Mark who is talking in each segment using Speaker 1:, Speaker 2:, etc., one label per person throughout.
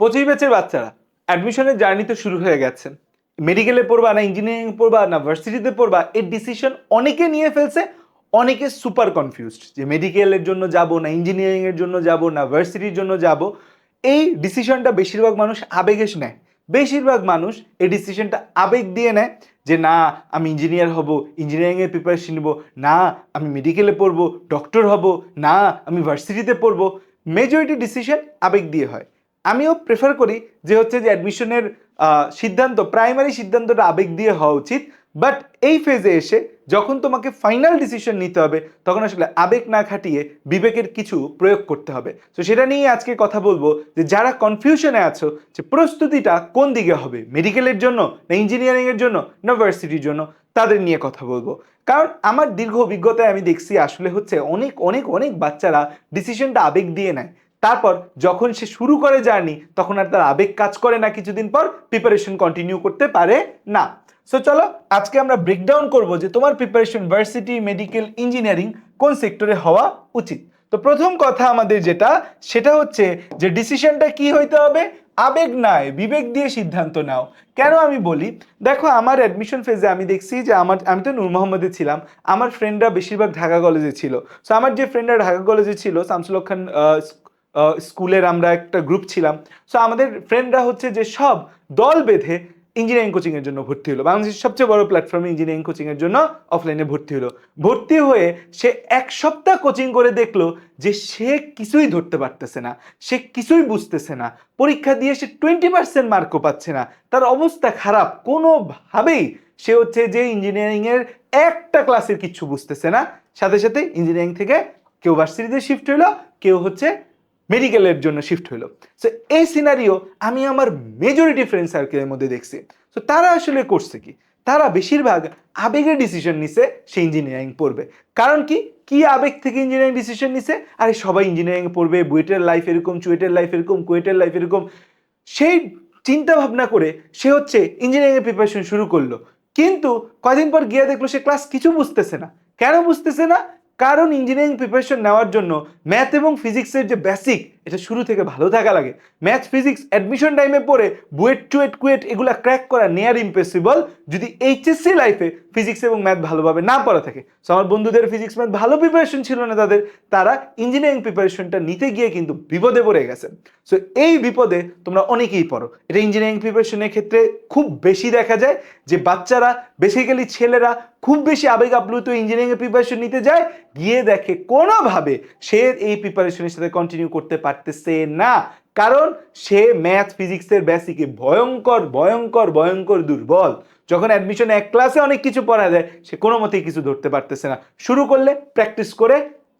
Speaker 1: পঁচিশ ব্যাচের বাচ্চারা অ্যাডমিশনের জার্নি তো শুরু হয়ে গেছে। মেডিকেলে পড়বা না ইঞ্জিনিয়ারিং পড়বা না ভার্সিটিতে পড়বা, এর ডিসিশন অনেকে নিয়ে ফেলছে, অনেকে সুপার কনফিউজড যে মেডিকেলের জন্য যাব, না ইঞ্জিনিয়ারিং এর জন্য যাব, না ভার্সিটির জন্য যাব। এই ডিসিশনটা বেশিরভাগ মানুষ আবেগে নেয়। বেশিরভাগ মানুষ এই ডিসিশনটা আবেগ দিয়ে নেয় যে, না, আমি ইঞ্জিনিয়ার হব ইঞ্জিনিয়ারিংয়ের প্রিপারেশন নেব, না, আমি মেডিকেলে পড়ব ডক্টর হব, না, আমি ভার্সিটিতে পড়ব। মেজরিটি ডিসিশন আবেগ দিয়ে হয়। আমিও প্রেফার করি যে হচ্ছে যে অ্যাডমিশনের সিদ্ধান্ত প্রাইমারি সিদ্ধান্তটা আবেগ দিয়ে হওয়া উচিত। বাট এই ফেজে এসে যখন তোমাকে ফাইনাল ডিসিশন নিতে হবে, তখন আসলে আবেগ না খাটিয়ে বিবেকের কিছু প্রয়োগ করতে হবে। তো সেটা নিয়ে আজকে কথা বলব যে যারা কনফিউশনে আছো, যে প্রস্তুতিটা কোন দিকে হবে? মেডিকেলের জন্য না ইঞ্জিনিয়ারিংয়ের জন্য না ভার্সিটির জন্য? তাদের নিয়ে কথা বলব। কারণ আমার দীর্ঘ অভিজ্ঞতায় আমি দেখছি আসলে হচ্ছে অনেক অনেক অনেক বাচ্চারা ডিসিশনটা আবেগ দিয়ে নেয়। তারপর যখন সে শুরু করে জার্নি, তখন আর তার আবেগ কাজ করে না কিছুদিন পর প্রিপারেশন কন্টিনিউ করতে পারে না। সো চলো আজকে আমরা ব্রেকডাউন করব যে তোমার প্রিপারেশন ভার্সিটি মেডিকেল ইঞ্জিনিয়ারিং কোন সেক্টরে হওয়া উচিত। তো প্রথম কথা আমাদের যেটা, সেটা হচ্ছে যে ডিসিশনটা কি হইতে হবে? আবেগ নয় বিবেক দিয়ে সিদ্ধান্ত নাও। কেন আমি বলি? দেখো, আমার অ্যাডমিশন ফেজে আমি দেখছি যে আমার, আমি তো নূর মোহাম্মদে ছিলাম, আমার ফ্রেন্ডরা বেশিরভাগ ঢাকা কলেজে ছিল। সো আমার যে ফ্রেন্ডরা ঢাকা কলেজে ছিল, শামসুল খান স্কুলের আমরা একটা গ্রুপ ছিলাম। সো আমাদের ফ্রেন্ডরা হচ্ছে যে সব দল বেঁধে ইঞ্জিনিয়ারিং কোচিংয়ের জন্য ভর্তি হলো। বাংলাদেশের সবচেয়ে বড় প্ল্যাটফর্মে ইঞ্জিনিয়ারিং কোচিংয়ের জন্য অফলাইনে ভর্তি হলো। ভর্তি হয়ে সে এক সপ্তাহ কোচিং করে দেখল যে সে কিছুই ধরতে পারতেছে না, সে কিছুই বুঝতেছে না। পরীক্ষা দিয়ে সে টোয়েন্টি পার্সেন্ট মার্কও পাচ্ছে না। তার অবস্থা খারাপ। কোনোভাবেই সে হচ্ছে যে ইঞ্জিনিয়ারিংয়ের একটা ক্লাসের কিচ্ছু বুঝতেছে না। সাথে সাথে ইঞ্জিনিয়ারিং থেকে কেউ ভার্সিটিতে শিফট হইল কেউ হচ্ছে মেডিকেলের জন্য শিফট হইল। সো এই সিনারিও আমি আমার মেজরিটি ফ্রেন্ড সার্কেলের মধ্যে দেখছি। সো তারা আসলে করছে কি? তারা বেশিরভাগ আবেগের ডিসিশন নিছে, সে ইঞ্জিনিয়ারিং পড়বে। কারণ কি? কি আবেগ থেকে ইঞ্জিনিয়ারিং ডিসিশন নিছে? আরে, সবাই ইঞ্জিনিয়ারিং পড়বে, বুয়েটের লাইফ এরকম, চুয়েটের লাইফ এরকম, কুয়েটের লাইফ এরকম। সেই চিন্তা ভাবনা করে সে হচ্ছে ইঞ্জিনিয়ারিং প্রিপারেশন শুরু করল। কিন্তু কয়দিন পর গিয়ে দেখল সে ক্লাস কিছু বুঝতেছে না। কেন বুঝতেছে না? কারণ ইঞ্জিনিয়ারিং প্রিপারেশন নেওয়ার জন্য ম্যাথ এবং ফিজিক্সের যে বেসিক এটা শুরু থেকে ভালো থাকা লাগে। ম্যাথ, ফিজিক্স অ্যাডমিশন টাইমে পড়ে বুয়েট, টুয়েট, কুয়েট এগুলা ক্র্যাক করা নিয়ার ইম্পসিবল যদি এইচএসসি লাইফে ফিজিক্স এবং ম্যাথ ভালোভাবে না পড়া থাকে। সো আমার বন্ধুদের ফিজিক্স ম্যাথ ভালো প্রিপারেশন ছিল না তাদের, তারা ইঞ্জিনিয়ারিং প্রিপারেশনটা নিতে গিয়ে কিন্তু বিপদে পড়ে গেছে। সো এই বিপদে তোমরা অনেকেই পড়ো। এটা ইঞ্জিনিয়ারিং প্রিপারেশনের ক্ষেত্রে খুব বেশি দেখা যায় যে বাচ্চারা বেসিক্যালি ছেলেরা খুব বেশি আবেগ আপ্লুত ইঞ্জিনিয়ারিং প্রিপারেশন নিতে যায়, গিয়ে দেখে কোনোভাবে সে এই প্রিপারেশনের সাথে কন্টিনিউ করতে পারতেছে না। কারণ সে ম্যাথ ফিজিক্সের বেসিকে ভয়ঙ্কর ভয়ঙ্কর ভয়ঙ্কর দুর্বল। যখন অ্যাডমিশনে এক ক্লাসে অনেক কিছু পড়া যায়, সে কোনো মতেই কিছু ধরতে পারতেছে না। শুরু করলে প্র্যাকটিস করে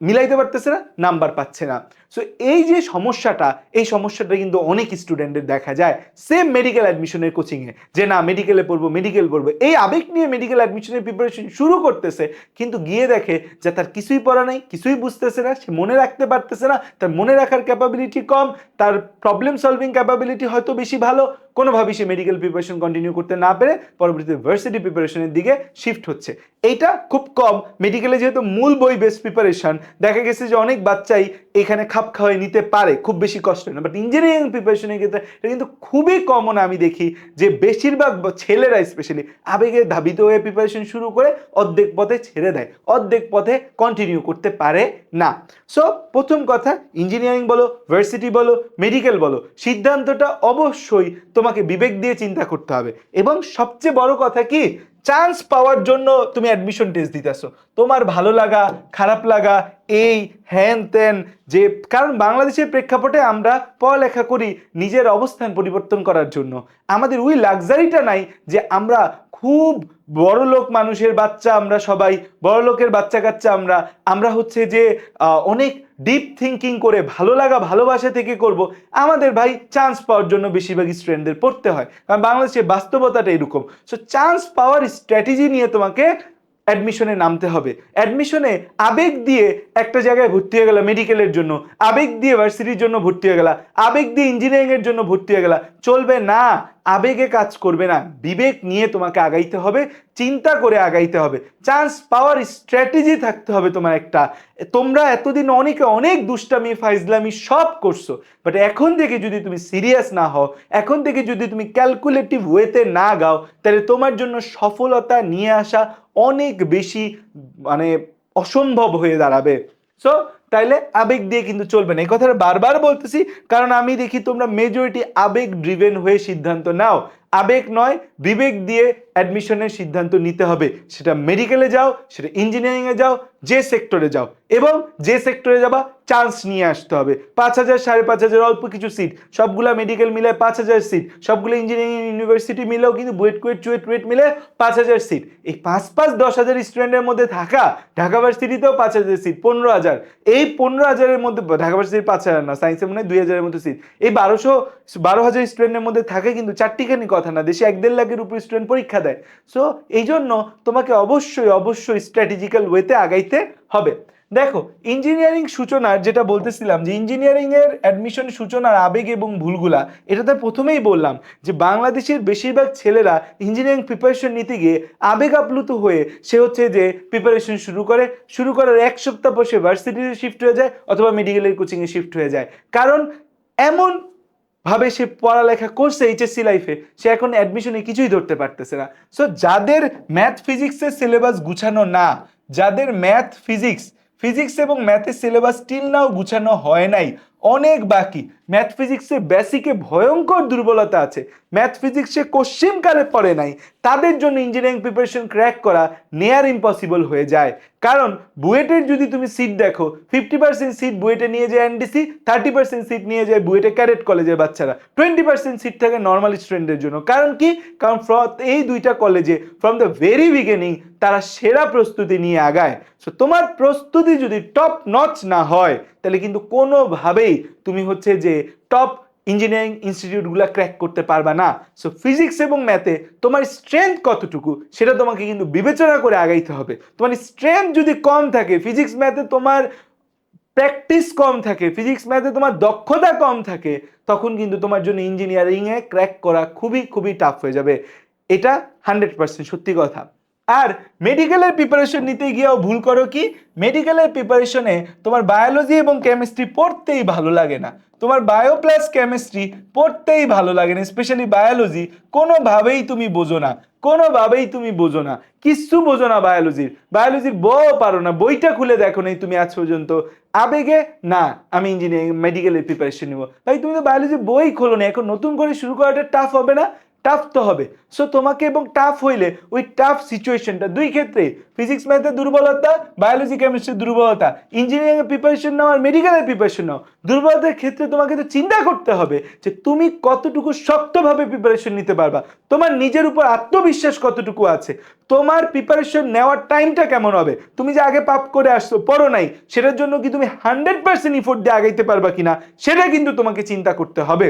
Speaker 1: মিলাইতে পারতেছে না, নাম্বার পাচ্ছে না। সো এই যে সমস্যাটা, এই সমস্যাটা কিন্তু অনেক স্টুডেন্টের দেখা যায় সেম মেডিকেল অ্যাডমিশনের কোচিংয়ে যে, না মেডিকেলে পড়ব মেডিকেল পড়ব। এই আবেগ নিয়ে মেডিকেল অ্যাডমিশনের প্রিপারেশন শুরু করতেছে, কিন্তু গিয়ে দেখে যে, তার কিছুই পড়া নেই, কিছুই বুঝতেছে না, সে মনে রাখতে পারতেছে না, তার মনে রাখার ক্যাপাবিলিটি কম, তার প্রবলেম সলভিং ক্যাপাবিলিটি হয়তো বেশি ভালো কোনোভাবেই সে মেডিকেল প্রিপারেশন কন্টিনিউ করতে না পেরে পরবর্তীতে ভার্সিটি প্রিপারেশনের দিকে শিফট হচ্ছে। এইটা খুব কম। মেডিকেলে যেহেতু মূল বই বেস্ট প্রিপারেশন দেখা গেছে যে অনেক বাচ্চাই এখানে খাপ খাওয়াই নিতে পারে, খুব বেশি কষ্ট না। বাট ইঞ্জিনিয়ারিং প্রিপারেশনের ক্ষেত্রে এটা কিন্তু খুবই কমন আমি দেখি যে বেশিরভাগ ছেলেরা স্পেশালি আবেগে ধাবিত হয়ে প্রিপারেশন শুরু করে অর্ধেক পথে ছেড়ে দেয়, অর্ধেক পথে কন্টিনিউ করতে পারে না। সো প্রথম কথা ইঞ্জিনিয়ারিং বলো ভার্সিটি বলো মেডিকেল বলো, সিদ্ধান্তটা অবশ্যই তোমাকে বিবেক দিয়ে চিন্তা করতে হবে। এবং সবচেয়ে বড় কথা কি চান্স পাওয়ার জন্য তুমি অ্যাডমিশন টেস্ট দিতেছো। তোমার ভালো লাগা, খারাপ লাগা এই হ্যান ত্যান যে, কারণ বাংলাদেশের প্রেক্ষাপটে আমরা পড়ালেখা করি নিজের অবস্থান পরিবর্তন করার জন্য। আমাদের ওই লাক্সারিটা নাই যে আমরা খুব বড় লোক মানুষের বাচ্চা আমরা সবাই বড় লোকের বাচ্চা কাচ্চা আমরা। আমরা হচ্ছে যে অনেক ডিপ থিঙ্কিং করে ভালো লাগা, ভালোবাসা থেকে করব। আমাদের ভাই চান্স পাওয়ার জন্য বেশিরভাগ স্টুডেন্টদের পড়তে হয়। কারণ বাংলাদেশের বাস্তবতাটা এরকম। সো চান্স পাওয়ার স্ট্র্যাটেজি নিয়ে তোমাকে অ্যাডমিশনে নামতে হবে। অ্যাডমিশনে আবেগ দিয়ে একটা জায়গায় ভর্তি হয়ে গেলা মেডিকেলের জন্য, আবেগ দিয়ে ভার্সিটির জন্য ভর্তি হয়ে গেলা, আবেগ দিয়ে ইঞ্জিনিয়ারিং এর জন্য ভর্তি হয়ে গেলা। চলবে না, আবেগে কাজ করবে না। বিবেক নিয়ে তোমাকে আগাইতে হবে, চিন্তা করে আগাইতে হবে। চান্স পাওয়ার স্ট্র্যাটেজি থাকতে হবে তোমার একটা। তোমরা এতদিন অনেকে অনেক দুষ্টামি, ফাইজলামি সব করছ বাট এখন থেকে যদি তুমি সিরিয়াস না হও, এখন থেকে যদি তুমি ক্যালকুলেটিভ ওয়েতে না গাও, তাহলে তোমার জন্য সফলতা নিয়ে আসা অনেক বেশি মানে অসম্ভব হয়ে দাঁড়াবে। সো তাইলে আবেগ দিয়ে কিন্তু চলবে না। এই কথাটা বারবার বলতেছি, কারণ আমি দেখি তোমরা মেজরিটি আবেগ ড্রিভেন হয়ে সিদ্ধান্ত নাও। আবেগ নয়, বিবেক দিয়ে অ্যাডমিশনের সিদ্ধান্ত নিতে হবে। সেটা মেডিকেলে যাও, সেটা ইঞ্জিনিয়ারিংয়ে যাও, যে সেক্টরে যাও। এবং যে সেক্টরে যাবা চান্স নিয়ে আসতে হবে। পাঁচ হাজার, সাড়ে পাঁচ হাজার, অল্প কিছু সিট সবগুলা মেডিকেল মিলে পাঁচ হাজার সিট সবগুলো ইঞ্জিনিয়ারিং ইউনিভার্সিটি মিলেও কিন্তু বুয়েট কুয়েট চুয়েট টুয়েট মিলে পাঁচ হাজার সিট এই পাঁচ পাঁচ দশ হাজার স্টুডেন্টের মধ্যে থাকা ঢাকা ভার্সিটিতেও পাঁচ হাজার সিট পনেরো হাজার। এই পনেরো হাজারের মধ্যে, ঢাকা ভার্সিটির পাঁচ হাজার না সায়েন্সে মনে হয় দুই হাজারের মধ্যে সিট এই বারোশো, বারো হাজার স্টুডেন্টের মধ্যে থাকে কিন্তু চারটিখানি কথা না, দেশে এক দেড় লাখের উপর স্টুডেন্ট পরীক্ষা দেয়। সো এই জন্য তোমাকে অবশ্যই অবশ্যই স্ট্র্যাটেজিক্যাল ওয়েতে আগাইতে হবে। দেখো ইঞ্জিনিয়ারিং সূচনার যেটা বলতেছিলাম, যে ইঞ্জিনিয়ারিংয়ের অ্যাডমিশন সূচনার আবেগ এবং ভুলগুলা, এটাতে প্রথমেই বললাম যে বাংলাদেশের বেশিরভাগ ছেলেরা ইঞ্জিনিয়ারিং প্রিপারেশন নিতে গিয়ে আবেগ আপ্লুত হয়ে সে হচ্ছে যে প্রিপারেশন শুরু করে। শুরু করার এক সপ্তাহ পর সে ভার্সিটিতে শিফট হয়ে যায় অথবা মেডিকেলের কোচিংয়ে শিফট হয়ে যায়। কারণ, এমন ভাবে সে পড়ালেখা করছে এইচএসসি লাইফে সে এখন অ্যাডমিশনে কিছুই ধরতে পারতেছে না। সো যাদের ম্যাথ ফিজিক্সের সিলেবাস গুছানো না, যাদের ম্যাথ ফিজিক্স ফিজিক্স এবং ম্যাথের সিলেবাস স্টিল নাও গুছানো হয় নাই অনেক বাকি। ম্যাথ ফিজিক্সের বেসিকে ভয়ঙ্কর দুর্বলতা আছে। ম্যাথ ফিজিক্সে কোশ্চিন কালে পড়ে নাই। তাদের জন্য ইঞ্জিনিয়ারিং প্রিপারেশন ক্র্যাক করা নেয়ার ইম্পসিবল হয়ে যায়। কারণ বুয়েটের যদি তুমি সিট দেখো ফিফটি পার্সেন্ট সিট বুয়েটে নিয়ে যায় এনডিসি থার্টি পার্সেন্ট সিট নিয়ে যায় বুয়েটে ক্যাডেট কলেজের বাচ্চারা। টোয়েন্টি পার্সেন্ট সিট থাকে নর্মাল স্টুডেন্টের জন্য। কারণ কি? কারণ এই দুইটা কলেজে ফ্রম দ্য ভেরি বিগিনিং তারা সেরা প্রস্তুতি নিয়ে আগায়। সো তোমার প্রস্তুতি যদি টপ নচ না হয় তাহলে কিন্তু কোনোভাবেই তুমি হচ্ছে যে টপ ইঞ্জিনিয়ারিং ইনস্টিটিউটগুলো ক্র্যাক করতে পারবা না। সো ফিজিক্স এবং ম্যাথে তোমার স্ট্রেংথ কতটুকু সেটা তোমাকে কিন্তু বিবেচনা করে আগাইতে হবে। তোমার স্ট্রেংথ যদি কম থাকে ফিজিক্স ম্যাথে তোমার প্র্যাকটিস কম থাকে ফিজিক্স ম্যাথে তোমার দক্ষতা কম থাকে, তখন কিন্তু তোমার জন্য ইঞ্জিনিয়ারিংয়ে ক্র্যাক করা খুবই খুবই টাফ হয়ে যাবে। এটা হান্ড্রেড পার্সেন্ট সত্যি কথা। আর মেডিকেলের প্রিপারেশন নিতে গিয়েও ভুল করো কি? মেডিকেলের প্রিপারেশনে তোমার বায়োলজি এবং কেমিস্ট্রি পড়তেই ভালো লাগে না। তোমার বায়ো প্লাস কেমিস্ট্রি পড়তেই ভালো লাগে না। স্পেশালি বায়োলজি কোনোভাবেই তুমি বোঝো না। কোনোভাবেই তুমি বোঝো না। কিচ্ছু বোঝো না বায়োলজির বায়োলজির বও পারো না। বইটা খুলে দেখো নেই তুমি আজ পর্যন্ত। আবেগে, না, আমি ইঞ্জিনিয়ারিং মেডিকেলের প্রিপারেশন নিব। তাই তুমি তো বায়োলজির বই খোলো না। এখন নতুন করে শুরু করাটা টাফ হবে না? টাফ তো হবে। সো তোমাকে এবং টাফ হইলে ওই টাফ সিচুয়েশনটা দুই ক্ষেত্রে ফিজিক্স ম্যাথের দুর্বলতা বায়োলজি কেমিস্ট্রির দুর্বলতা ইঞ্জিনিয়ারিং এর প্রিপারেশন নাও আর মেডিকেলের প্রিপারেশন নাও। দুর্বলতার ক্ষেত্রে তোমাকে তো চিন্তা করতে হবে যে তুমি কতটুকু শক্তভাবে প্রিপারেশন নিতে পারবা। তোমার নিজের উপর আত্মবিশ্বাস কতটুকু আছে? তোমার প্রিপারেশন নেওয়ার টাইমটা কেমন হবে? তুমি যে আগে পাপ করে আসছো, পড়ো নাই, সেটার জন্য কি তুমি হান্ড্রেড পার্সেন্ট ইফোর্ট দিয়ে আগাইতে পারবা কিনা? সেটা কিন্তু তোমাকে চিন্তা করতে হবে।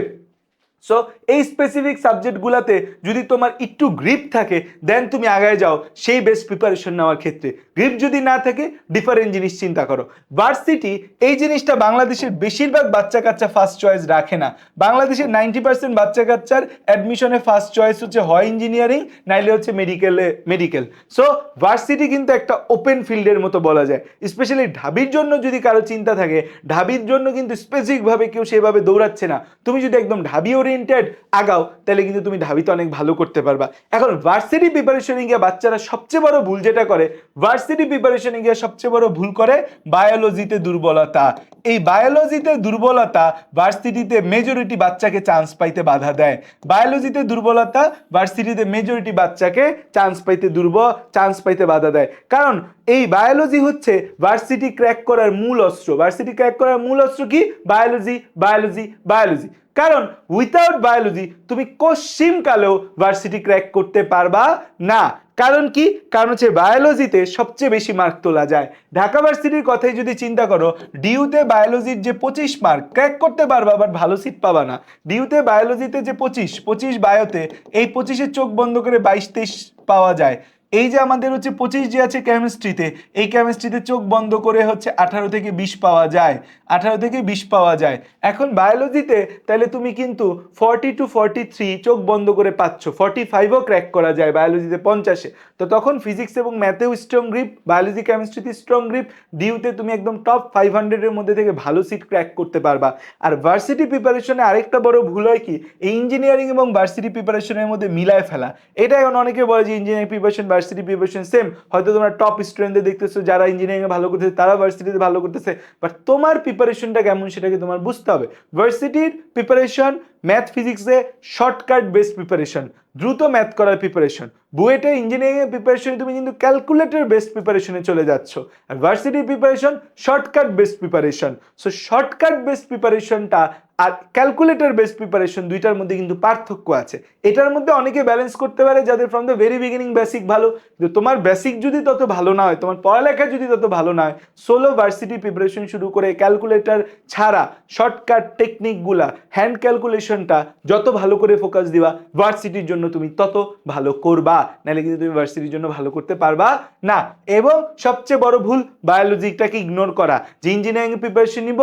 Speaker 1: সো এই স্পেসিফিক সাবজেক্টগুলোতে যদি তোমার একটু গ্রিপ থাকে দেন তুমি আগায় যাও সেই বেস্ট প্রিপারেশন নেওয়ার ক্ষেত্রে। গ্রিপ যদি না থাকে ডিফারেন্ট জিনিস চিন্তা করো। ভার্সিটি এই জিনিসটা বাংলাদেশের বেশিরভাগ বাচ্চা কাচ্চা ফার্স্ট চয়েস রাখে না। বাংলাদেশের নাইনটি পার্সেন্ট বাচ্চা কাচ্চার অ্যাডমিশনে ফার্স্ট চয়েস হচ্ছে হয় ইঞ্জিনিয়ারিং নাইলে হচ্ছে মেডিকেলে মেডিকেল সো ভার্সিটি কিন্তু একটা ওপেন ফিল্ডের মতো বলা যায়। স্পেশালি ঢাবির জন্য যদি কারও চিন্তা থাকে, ঢাবির জন্য কিন্তু স্পেসিফিকভাবে কেউ সেভাবে দৌড়াচ্ছে না। তুমি যদি একদম ঢাবি ওরিয়েন্টেড আগাও, তাহলে কিন্তু তুমি ঢাবিতে অনেক ভালো করতে পারবা। এখন ভার্সিটি প্রিপারেশনে গিয়ে বাচ্চারা সবচেয়ে বড় ভুল যেটা করে ভার্সিটি প্রিপারেশনে গিয়ে সবচেয়ে বড় ভুল করে বায়োলজিতে দুর্বলতা। এই বায়োলজিতে দুর্বলতা ভার্সিটিতে মেজরিটি বাচ্চাকে চান্স পাইতে বাধা দেয়। বায়োলজিতে দুর্বলতা ভার্সিটিতে মেজরিটি বাচ্চাকে চান্স পাইতে দুর্বল চান্স পাইতে বাধা দেয়। কারণ এই বায়োলজি হচ্ছে ভার্সিটি ক্র্যাক করার মূল অস্ত্র। ভার্সিটি ক্র্যাক করার মূল অস্ত্র কি? বায়োলজি বায়োলজি বায়োলজি কারণ উইথাউট বায়োলজি তুমি কালেও ভার্সিটি ক্র্যাক করতে পারবা না। কারণ কি? কারণ হচ্ছে বায়োলজিতে সবচেয়ে বেশি মার্ক তোলা যায়। ঢাকা ভার্সিটির কথাই যদি চিন্তা করো ডিউতে বায়োলজির যে পঁচিশ মার্ক ক্র্যাক করতে পারবা বাট ভালো সিট পাবা না। ডিউতে বায়োলজিতে যে পঁচিশ পঁচিশ বায়োতে এই পঁচিশের চোখ বন্ধ করে বাইশ, তেইশ পাওয়া যায়।
Speaker 2: এই যে আমাদের হচ্ছে পঁচিশ যে আছে কেমিস্ট্রিতে এই কেমিস্ট্রিতে চোখ বন্ধ করে হচ্ছে আঠারো থেকে বিশ পাওয়া যায়। আঠারো থেকে বিশ পাওয়া যায়।
Speaker 1: এখন বায়োলজিতে তাহলে তুমি কিন্তু ফর্টি টু ফর্টি থ্রি চোখ বন্ধ করে পাচ্ছ। ফর্টি ফাইভও ক্র্যাক করা যায় বায়োলজিতে পঞ্চাশে। তো তখন ফিজিক্স এবং ম্যাথেও স্ট্রং গ্রিপ বায়োলজি কেমিস্ট্রিতে স্ট্রং গ্রিপ ডিউতে তুমি একদম টপ ফাইভ হান্ড্রেডের মধ্যে থেকে ভালো সিট ক্র্যাক করতে পারবা। আর ভার্সিটি প্রিপারেশনে আরেকটা বড় ভুল হয় কি? ইঞ্জিনিয়ারিং এবং ভার্সিটি প্রিপারেশনের মধ্যে মিলায় ফেলা। এটা এখন অনেকে বলে যে engineering preparation varsity preparation same হয়তো তোমরা টপ স্টুডেন্টদের দেখতেছো, যারা ইঞ্জিনিয়ারিংয়ে ভালো করতেছে তারা ভার্সিটিতে ভালো করতেছে। বাট তোমার প্রিপারেশনটা কেমন সেটাকে তোমার বুঝতে হবে। ভার্সিটির প্রিপারেশন ম্যাথ ফিজিক্সে শর্টকাট বেস্ট প্রিপারেশন দ্রুত ম্যাথ করার প্রিপারেশন বুয়েটে ইঞ্জিনিয়ারিং এর প্রিপারেশনে তুমি কিন্তু ক্যালকুলেটর বেস্ট প্রিপারেশনে চলে যাচ্ছ। আর ভার্সিটির preparation shortcut best preparation so shortcut best প্রিপারেশনটা আর ক্যালকুলেটর বেস্ট প্রিপারেশন দুইটার মধ্যে কিন্তু পার্থক্য আছে। এটার মধ্যে অনেকে ব্যালেন্স করতে পারে যাদের from the very beginning basic ভালো, কিন্তু তোমার বেসিক যদি তত ভালো না হয়, তোমার পড়ালেখা যদি তত ভালো না হয় সোলো ভার্সিটি প্রিপারেশন শুরু করে ক্যালকুলেটর ছাড়া শর্টকাট টেকনিকগুলা হ্যান্ড ক্যালকুলেশনটা যত ভালো করে ফোকাস দিবা ভার্সিটির জন্য তুমি তত ভালো করবা। নাহলে কিন্তু তুমি ভার্সিটির জন্য ভালো করতে পারবা না। এবং সবচেয়ে বড় ভুল বায়োলজিটাকে ইগনোর করা। যে ইঞ্জিনিয়ারিং প্রিপারেশন নিব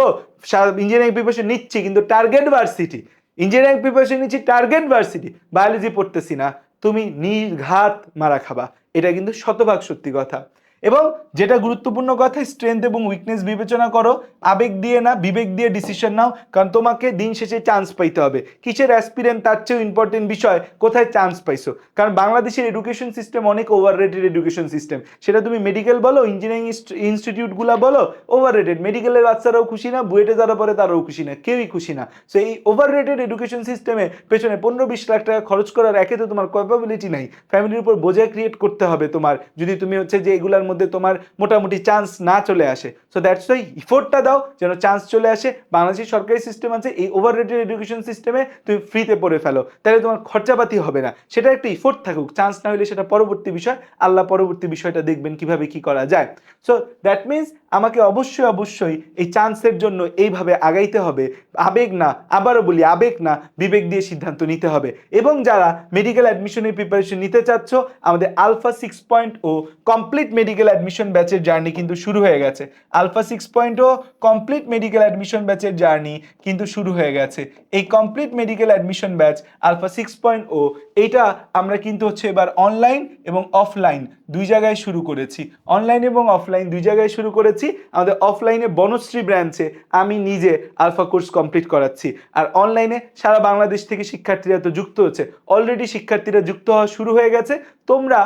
Speaker 1: ইঞ্জিনিয়ারিং প্রিপারেশন নিচ্ছি, কিন্তু টার্গেট ভার্সিটি ইঞ্জিনিয়ারিং প্রিপারেশন নিচ্ছি টার্গেট ভার্সিটি বায়োলজি পড়তেছি না। তুমি নির্ঘাত মারা খাবা। এটা কিন্তু শতভাগ সত্যি কথা। এবং যেটা গুরুত্বপূর্ণ কথা স্ট্রেংথ এবং উইকনেস বিবেচনা করো। আবেগ দিয়ে না, বিবেক দিয়ে ডিসিশন নাও, কারণ তোমাকে দিন শেষে চান্স পাইতে হবে। কিসের অ্যাসপিরেন্ট তার চেয়েও ইম্পর্টেন্ট বিষয়, কোথায় চান্স পাইছো? কারণ বাংলাদেশের এডুকেশন সিস্টেম অনেক ওভার রেটেড এডুকেশন সিস্টেম সেটা তুমি মেডিকেল বলো ইঞ্জিনিয়ারিং ইনস্টিটিউটগুলো বলো ওভার রেটেড মেডিকেলের বাচ্চারাও খুশি না, বুয়েটে যারা পরে তারাও খুশি না, কেউই খুশি না। সো এই ওভার রেটেড এডুকেশন সিস্টেমে পেছনে পনেরো বিশ লাখ টাকা খরচ করার একে তো তোমার ক্যাপাবিলিটি নাই। ফ্যামিলির উপর বোঝা ক্রিয়েট করতে হবে তোমার। যদি তুমি হচ্ছে যে এগুলার মধ্যে তোমার মোটামুটি চান্স না চলে আসে। সো দ্যাটস ওয়াই ইফোর্টটা দাও, যেন চান্স চলে আসে। বাংলাদেশের সরকারি সিস্টেম আছে, এই ওভার রেটেড এডুকেশন সিস্টেমে তুমি ফ্রিতে পড়ে ফেলো। তাহলে তোমার খরচাপাতি হবে না। সেটা একটা ইফোর্ট থাকুক চান্স না হলে সেটা পরবর্তী বিষয়। আল্লাহ পরবর্তী বিষয়টা দেখবেন কীভাবে কি করা যায়। সো দ্যাট মিনস আমাকে অবশ্যই অবশ্যই এই চান্সের জন্য এইভাবে আগাইতে হবে। আবেগ না, আবারও বলি, আবেগ না, বিবেক দিয়ে সিদ্ধান্ত নিতে হবে। এবং যারা মেডিকেল অ্যাডমিশনের প্রিপারেশন নিতে চাচ্ছ, আমাদের alpha six point O complete medical admission ব্যাচের জার্নি কিন্তু শুরু হয়ে গেছে। Alpha six point O complete medical admission ব্যাচের জার্নি কিন্তু শুরু হয়ে গেছে। এই complete medical admission batch alpha six point O, এটা আমরা কিন্তু হচ্ছে এবার অনলাইন এবং অফলাইন দুই জায়গায় শুরু করেছি। অনলাইন এবং অফলাইন দুই জায়গায় শুরু করেছি। আমাদের অফলাইনে বনশ্রী ব্রাঞ্চে আমি নিজে আলফা কোর্স কমপ্লিট করাচ্ছি। আর অনলাইনে সারা বাংলাদেশ থেকে শিক্ষার্থীরা তো যুক্ত হচ্ছে। অলরেডি শিক্ষার্থীরা যুক্ত হওয়া শুরু হয়ে গেছে। তোমরা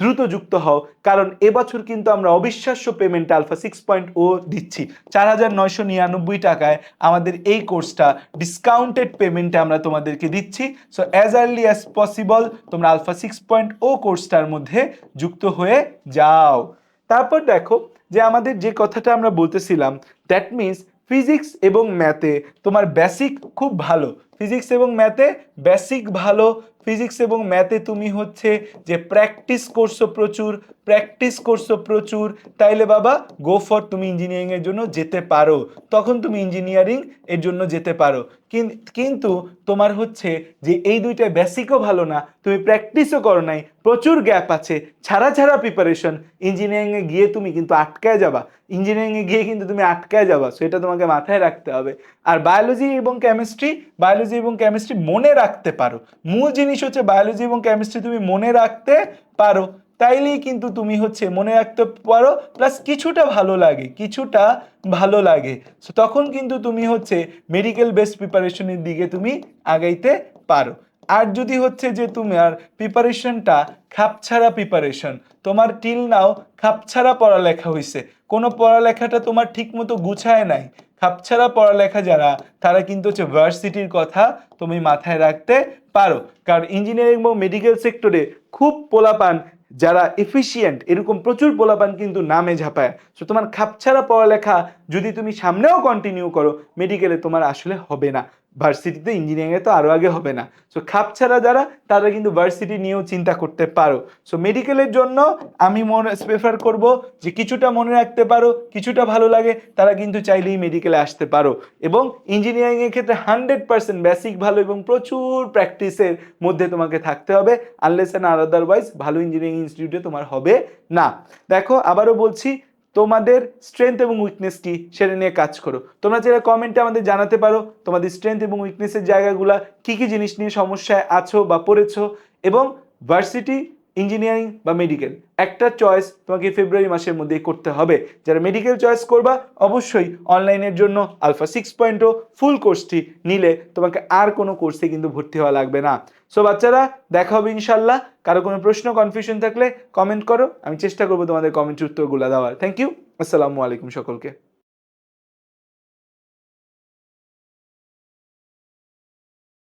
Speaker 1: দ্রুত যুক্ত হও, কারণ এবছর কিন্তু আমরা অবিশ্বাস্য payment alpha six point O দিচ্ছি। চার হাজার নয়শো নিরানব্বই টাকায় আমাদের এই কোর্সটা ডিসকাউন্টেড পেমেন্টে আমরা তোমাদেরকে দিচ্ছি। So as early as possible তোমরা আলফা সিক্স পয়েন্ট ও কোর্সটার মধ্যে যুক্ত হয়ে যাও। তারপর দেখো যে আমাদের যে কথাটা আমরা বলতেছিলাম দ্যাট মিনস ফিজিক্স এবং ম্যাথে তোমার বেসিক খুব ভালো। ফিজিক্স এবং ম্যাথে বেসিক ভালো। ফিজিক্স এবং ম্যাথে তুমি হচ্ছে যে প্র্যাকটিস করছ প্রচুর প্র্যাকটিস করছ প্রচুর, তাইলে বাবা গো ফর তুমি ইঞ্জিনিয়ারিং এর জন্য যেতে পারো। তখন তুমি ইঞ্জিনিয়ারিং এর জন্য যেতে পারো। কিন্তু তোমার হচ্ছে যে এই দুইটা বেসিকও ভালো না, তুমি প্র্যাকটিসও করো নাই, প্রচুর গ্যাপ আছে, ছাড়া ছাড়া প্রিপারেশন ইঞ্জিনিয়ারিংয়ে গিয়ে তুমি কিন্তু আটকায় যাবা। ইঞ্জিনিয়ারিংয়ে গিয়ে কিন্তু তুমি আটকায় যাবা। সো এটা তোমাকে মাথায় রাখতে হবে। আর বায়োলজি এবং কেমিস্ট্রি বায়োলজি এবং কেমিস্ট্রি মনে রাখতে পারো। মূল জিনিস হচ্ছে বায়োলজি এবং কেমিস্ট্রি তুমি মনে রাখতে পারো। তাইলেই কিন্তু তুমি হচ্ছে মনে রাখতে পারো প্লাস কিছুটা ভালো লাগে, কিছুটা ভালো লাগে। তখন কিন্তু তুমি হচ্ছে মেডিকেল বেস্ট প্রিপারেশনের দিকে তুমি আগাইতে পারো। আর যদি হচ্ছে যে তোমার প্রিপারেশনটা খাপছাড়া প্রিপারেশন তোমার টিল নাও খাপছাড়া পড়ালেখা হয়েছে কোনো পড়ালেখাটা তোমার ঠিকমতো গুছায় নাই খাপছাড়া পড়ালেখা যারা, তারা কিন্তু হচ্ছে ভার্সিটির কথা তুমি মাথায় রাখতে পারো। কারণ ইঞ্জিনিয়ারিং এবং মেডিকেল সেক্টরে খুব পোলাপান যারা এফিসিয়েন্ট এরকম প্রচুর পোলাপান কিন্তু নামে ঝাঁপায়। সো তোমার খাপছাড়া পড়ালেখা যদি তুমি সামনেও কন্টিনিউ করো মেডিকেলে তোমার আসলে হবে না। ভার্সিটিতে ইঞ্জিনিয়ারিংয়ে তো আরও আগে হবে না। সো খাপ ছাড়া যারা, তারা কিন্তু ভার্সিটি নিয়েও চিন্তা করতে পারো। সো মেডিকেলের জন্য আমি মনে প্রেফার করব যে কিছুটা মনে রাখতে পারো, কিছুটা ভালো লাগে, তারা কিন্তু চাইলেই মেডিকেলে আসতে পারো। এবং ইঞ্জিনিয়ারিংয়ের ক্ষেত্রে হান্ড্রেড পার্সেন্ট বেসিক ভালো এবং প্রচুর প্র্যাকটিসের মধ্যে তোমাকে থাকতে হবে। আনলেস অ্যান্ড আদারওয়াইজ ভালো ইঞ্জিনিয়ারিং ইনস্টিটিউটে তোমার হবে না। দেখো, আবারও বলছি তোমাদের স্ট্রেংথ এবং উইকনেস কি সেটা নিয়ে কাজ করো। তোমরা যেটা কমেন্টে আমাদের জানাতে পারো, তোমাদের স্ট্রেংথ এবং উইকনেসের জায়গাগুলো কী কী জিনিস নিয়ে সমস্যায় আছো বা পড়েছো এবং ভার্সিটি ইঞ্জিনিয়ারিং বা মেডিকেল। একটা চয়েস তোমাকে ফেব্রুয়ারি মাসের মধ্যেই করতে হবে। যারা মেডিকেল চয়েস করবা, অবশ্যই অনলাইনের জন্য আলফা সিক্স পয়েন্ট ফুল কোর্সটি নিলে তোমাকে আর কোনো কোর্সে কিন্তু ভর্তি হওয়া লাগবে না। সো বাচ্চারা, দেখা হবে ইনশাল্লাহ কারও কোনো প্রশ্ন কনফিউশন থাকলে কমেন্ট করো। আমি চেষ্টা করব তোমাদের কমেন্টের উত্তরগুলো দেওয়ার। থ্যাংক ইউ আসসালামু আলাইকুম সকলকে।